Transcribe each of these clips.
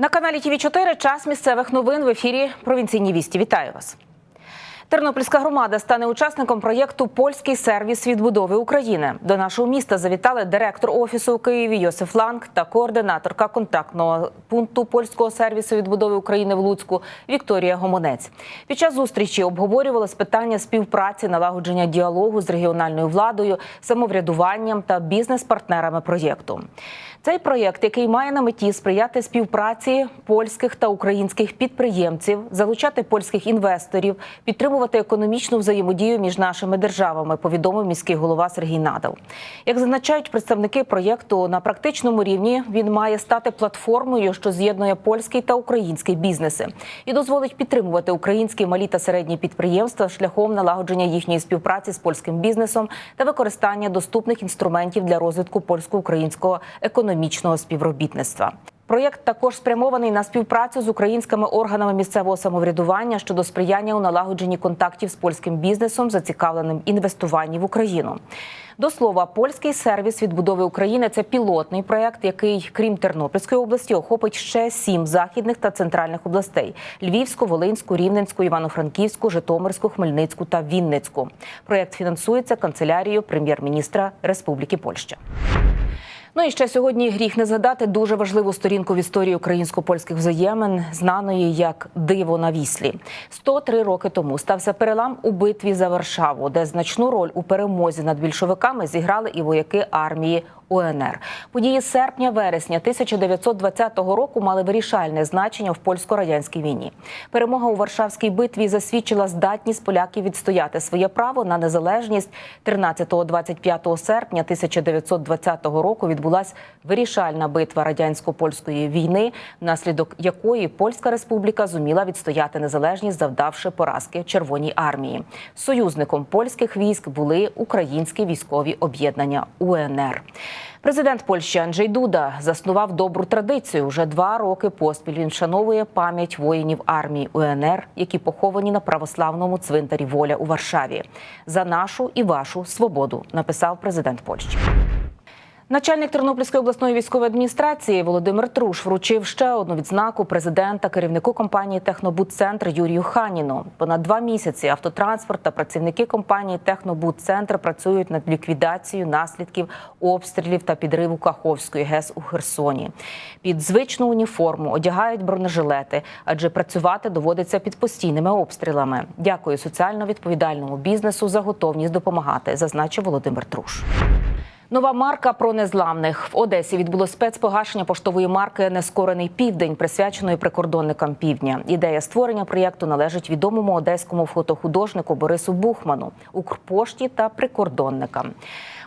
На каналі ТВ 4 час місцевих новин в ефірі Провінційні вісті. Вітаю вас. Тернопільська громада стане учасником проєкту Польський сервіс відбудови України. До нашого міста завітали директор офісу у Києві Йосиф Ланг та координаторка контактного пункту польського сервісу відбудови України в Луцьку Вікторія Гомонець. Під час зустрічі обговорювалось питання співпраці, налагодження діалогу з регіональною владою, самоврядуванням та бізнес-партнерами проєкту. Цей проєкт, який має на меті сприяти співпраці польських та українських підприємців, залучати польських інвесторів, підтримувати економічну взаємодію між нашими державами, повідомив міський голова Сергій Надал. Як зазначають представники проєкту, на практичному рівні він має стати платформою, що з'єднує польський та український бізнеси, і дозволить підтримувати українські малі та середні підприємства шляхом налагодження їхньої співпраці з польським бізнесом та використання доступних інструментів для розвитку польсько-українського економічного співробітництва. Проєкт також спрямований на співпрацю з українськими органами місцевого самоврядування щодо сприяння у налагодженні контактів з польським бізнесом, зацікавленим інвестуванні в Україну. До слова, польський сервіс відбудови України це пілотний проєкт, який, крім Тернопільської області, охопить ще сім західних та центральних областей: Львівську, Волинську, Рівненську, Івано-Франківську, Житомирську, Хмельницьку та Вінницьку. Проєкт фінансується канцелярією прем'єр-міністра Республіки Польща. Ну і ще сьогодні гріх не згадати дуже важливу сторінку в історії українсько-польських взаємин, знаної як диво на віслі. 103 роки тому стався перелам у битві за Варшаву, де значну роль у перемозі над більшовиками зіграли і вояки армії. УНР події серпня-вересня 1920 року мали вирішальне значення в польсько-радянській війні. Перемога у Варшавській битві засвідчила здатність поляків відстояти своє право на незалежність 13-25 серпня 1920 року. Відбулася вирішальна битва радянсько-польської війни, внаслідок якої Польська Республіка зуміла відстояти незалежність, завдавши поразки Червоній армії. Союзником польських військ були українські військові об'єднання УНР. Президент Польщі Анджей Дуда заснував добру традицію. Уже два роки поспіль він вшановує пам'ять воїнів армії УНР, які поховані на православному цвинтарі Воля у Варшаві. За нашу і вашу свободу написав президент Польщі. Начальник Тернопільської обласної військової адміністрації Володимир Труш вручив ще одну відзнаку президента керівнику компанії Технобудцентр Юрію Ханіну. Понад два місяці автотранспорт та працівники компанії Технобудцентр працюють над ліквідацією наслідків обстрілів та підриву Каховської ГЕС у Херсоні. Під звичну уніформу одягають бронежилети, адже працювати доводиться під постійними обстрілами. Дякую соціально відповідальному бізнесу за готовність допомагати, зазначив Володимир Труш. Нова марка про незламних в Одесі відбуло спецпогашення поштової марки Нескорений південь, присвяченої прикордонникам півдня. Ідея створення проєкту належить відомому одеському фотохудожнику Борису Бухману, Укрпошті та прикордонникам.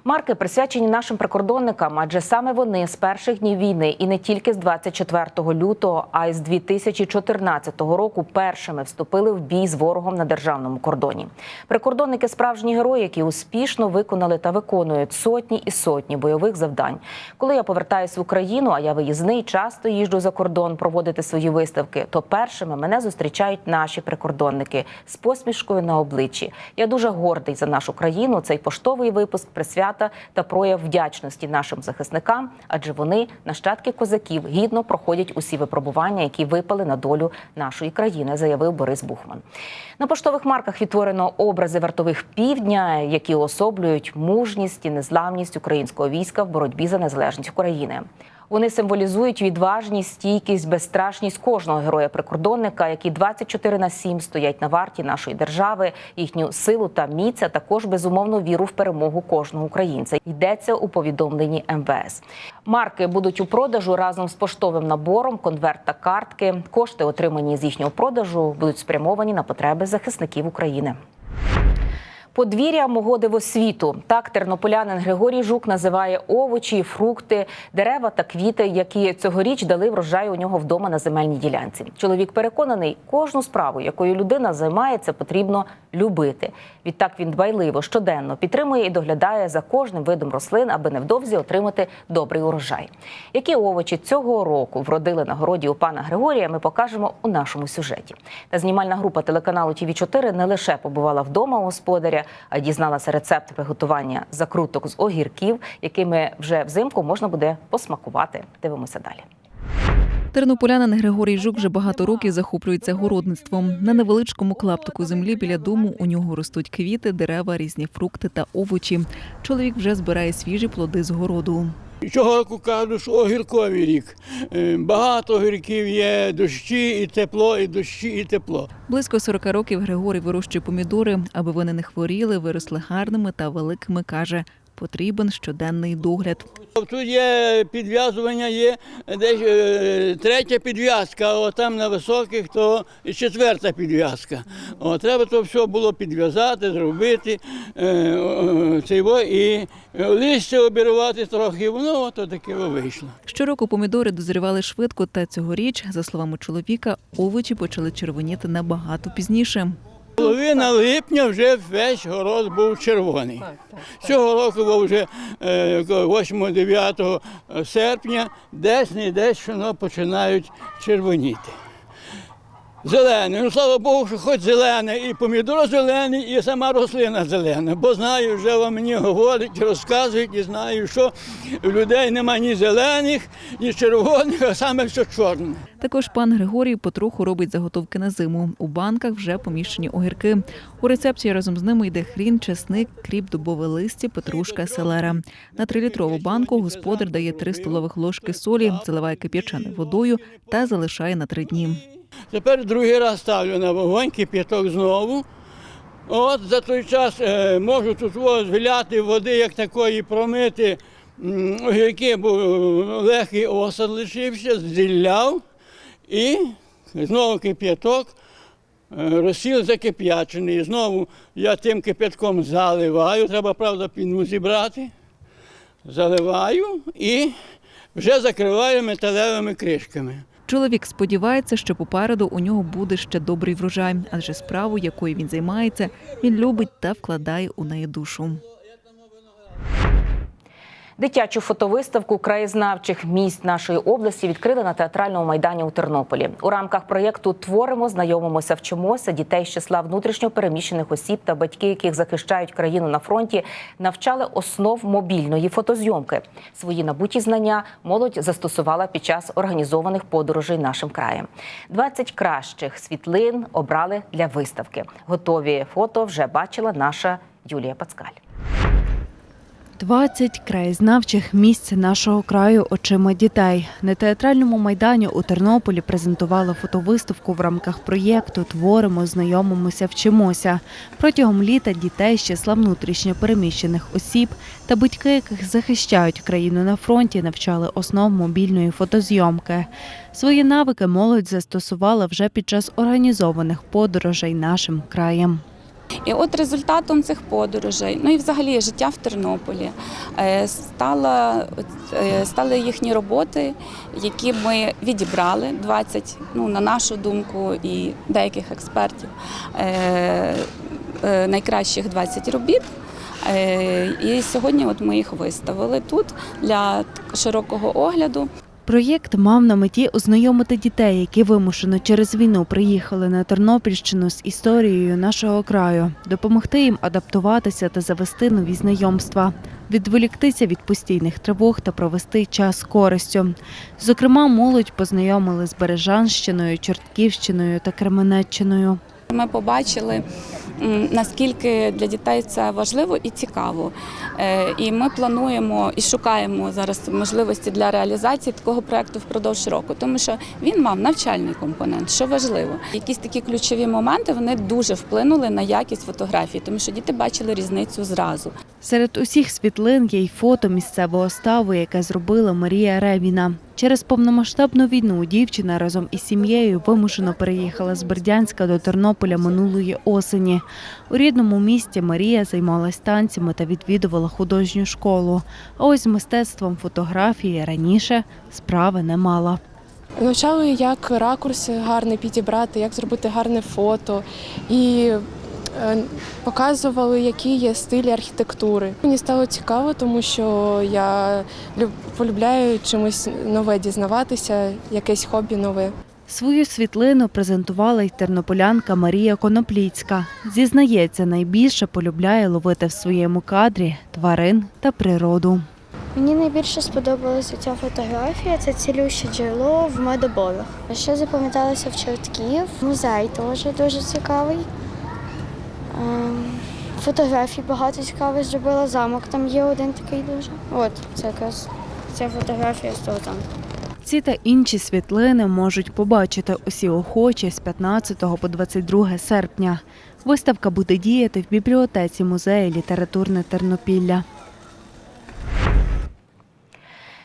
Марки присвячені нашим прикордонникам, адже саме вони з перших днів війни і не тільки з 24 лютого, а й з 2014 року першими вступили в бій з ворогом на державному кордоні. Прикордонники справжні герої, які успішно виконали та виконують сотні і сотні бойових завдань. Коли я повертаюсь в Україну, а я виїзний, часто їжджу за кордон проводити свої виставки, то першими мене зустрічають наші прикордонники з посмішкою на обличчі. Я дуже гордий за нашу країну. Цей поштовий випуск присвят свята та прояв вдячності нашим захисникам, адже вони нащадки козаків гідно проходять усі випробування, які випали на долю нашої країни, заявив Борис Бухман. На поштових марках відтворено образи вартових півдня, які особлюють мужність і незламність українського війська в боротьбі за незалежність України. Вони символізують відважність, стійкість, безстрашність кожного героя-прикордонника, які 24 на 7 стоять на варті нашої держави, їхню силу та міць, а також безумовну віру в перемогу кожного українця. Йдеться у повідомленні МВС. Марки будуть у продажу разом з поштовим набором, конверт та картки. Кошти, отримані з їхнього продажу, будуть спрямовані на потреби захисників України. Подвір'я мого дивосвіту так тернополянин Григорій Жук називає овочі, фрукти, дерева та квіти, які цьогоріч дали врожай у нього вдома на земельній ділянці. Чоловік переконаний, кожну справу, якою людина займається, потрібно любити. Відтак він дбайливо щоденно підтримує і доглядає за кожним видом рослин, аби невдовзі отримати добрий урожай. Які овочі цього року вродили на городі у пана Григорія, ми покажемо у нашому сюжеті. Та знімальна група телеканалу ТВ 4 не лише побувала вдома господаря, а дізналася рецепт приготування закруток з огірків, якими вже взимку можна буде посмакувати. Дивимося далі. Тернополянин Григорій Жук вже багато років захоплюється городництвом. На невеличкому клаптику землі біля дому у нього ростуть квіти, дерева, різні фрукти та овочі. Чоловік вже збирає свіжі плоди з городу. Цього року кажуть, що огірковий рік. Е, Багато огірків є, дощі і тепло, і дощі, і тепло. Близько 40 років Григорій вирощує помідори, аби вони не хворіли, виросли гарними та великими. каже, потрібен щоденний догляд. Тут є підв'язування, є десь е, третя підв'язка, а там на високих то і четверта підв'язка. Треба то все було підв'язати, зробити е, е, і листя обірвати трохи, воно от таке вийшло. Щороку помідори дозрівали швидко, та цьогоріч, за словами чоловіка, овочі почали червоніти набагато пізніше. Половина липня вже весь город був червоний. Цього року був вже е, 8-9 серпня десь не десь воно починають червоніти. Зелене. Ну слава Богу, що хоч зелене, і помідор зелений, і сама рослина зелена. Бо знаю, вже вам мені говорять, розказують і знаю, що в людей немає ні зелених, ні червоних, а саме все чорне. Також пан Григорій потроху робить заготовки на зиму. У банках вже поміщені огірки. У рецепції разом з ними йде хрін, чесник, кріп, дубове листя, петрушка, селера. На трилітрову банку господар дає три столових ложки солі, заливає кип'яченою водою та залишає на три дні. Тепер другий раз ставлю на вогонь кип'яток знову. От за той час е, можу тут виляти води, як такої, промити огірки, бо легкий осад лишився, зілляв і знову кип'яток, е, розсіл закип'ячений. Знову я тим кип'ятком заливаю, треба, правда, піну зібрати. Заливаю і вже закриваю металевими кришками. Чоловік сподівається, що попереду у нього буде ще добрий врожай, адже справу, якою він займається, він любить та вкладає у неї душу. Дитячу фотовиставку краєзнавчих місць нашої області відкрили на театральному майдані у Тернополі. У рамках проєкту Творимо, знайомимося, вчимося дітей з числа внутрішньо переміщених осіб та батьки, яких захищають країну на фронті, навчали основ мобільної фотозйомки. Свої набуті знання молодь застосувала під час організованих подорожей нашим краєм. 20 кращих світлин обрали для виставки. Готові фото вже бачила наша Юлія Пацкаль. 20 краєзнавчих місць нашого краю очима дітей. На театральному майдані у Тернополі презентували фотовиставку в рамках проєкту Творимо, знайомимося, вчимося. Протягом літа дітей з числа внутрішньо переміщених осіб та батьки, яких захищають країну на фронті, навчали основ мобільної фотозйомки. Свої навики молодь застосувала вже під час організованих подорожей нашим краєм. І от результатом цих подорожей, ну і взагалі життя в Тернополі, е, е, стали їхні роботи, які ми відібрали 20, ну на нашу думку, і деяких експертів, е, найкращих 20 робіт. І сьогодні от ми їх виставили тут для широкого огляду. Проєкт мав на меті ознайомити дітей, які вимушено через війну приїхали на Тернопільщину з історією нашого краю, допомогти їм адаптуватися та завести нові знайомства, відволіктися від постійних тривог та провести час користю. Зокрема, молодь познайомили з Бережанщиною, Чортківщиною та Кременеччиною. Ми побачили, наскільки для дітей це важливо і цікаво. Е, І ми плануємо і шукаємо зараз можливості для реалізації такого проекту впродовж року, тому що він мав навчальний компонент, що важливо. Якісь такі ключові моменти вони дуже вплинули на якість фотографії, тому що діти бачили різницю зразу. Серед усіх світлин є й фото місцевого ставу, яке зробила Марія Ревіна. Через повномасштабну війну дівчина разом із сім'єю вимушено переїхала з Бердянська до Тернополя минулої осені. У рідному місті Марія займалась танцями та відвідувала художню школу. А ось з мистецтвом фотографії раніше справи не мала. Навчали, як ракурси гарний підібрати, як зробити гарне фото. І показували, які є стилі архітектури. Мені стало цікаво, тому що я полюбляю чимось нове дізнаватися, якесь хобі нове. Свою світлину презентувала й тернополянка Марія Конопліцька. Зізнається, найбільше полюбляє ловити в своєму кадрі тварин та природу. Мені найбільше сподобалася ця фотографія. Це цілюще джерело в медоборах. Ще запам'яталося в Чортків. Музей теж дуже цікавий. Ем, Фотографій багато цікавих зробила. Замок там є один такий дуже. От, це якраз ця фотографія з того замку. Ці та інші світлини можуть побачити усі охочі з 15 по 22 серпня. Виставка буде діяти в бібліотеці музею літературне Тернопілля.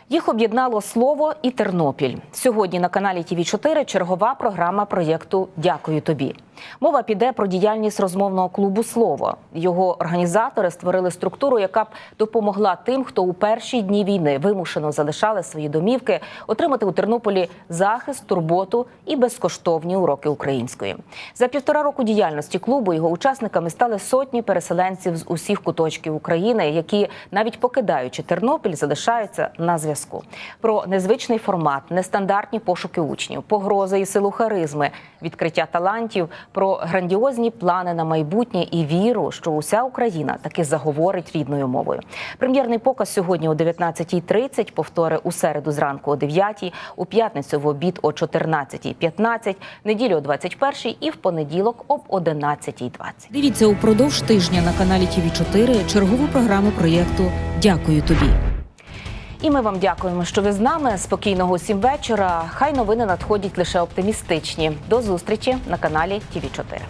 Їх об'єднало слово і Тернопіль. Сьогодні на каналі ТВ 4 чергова програма проєкту Дякую тобі. Мова піде про діяльність розмовного клубу Слово. Його організатори створили структуру, яка б допомогла тим, хто у перші дні війни вимушено залишали свої домівки, отримати у Тернополі захист, турботу і безкоштовні уроки української. За півтора року діяльності клубу його учасниками стали сотні переселенців з усіх куточків України, які навіть покидаючи Тернопіль, залишаються на зв'язку. Про незвичний формат, нестандартні пошуки учнів, погрози і силу харизми, відкриття талантів, про грандіозні плани на майбутнє і віру, що уся Україна таки заговорить рідною мовою. Прем'єрний показ сьогодні о 19.30, повтори у середу зранку о 9.00, у п'ятницю в обід о 14.15, неділю о 21.00 і в понеділок об 11.20. Дивіться упродовж тижня на каналі ТВ 4 чергову програму проєкту Дякую тобі. І ми вам дякуємо, що ви з нами. Спокійного усім вечора. Хай новини надходять лише оптимістичні. До зустрічі на каналі ТІВІ 4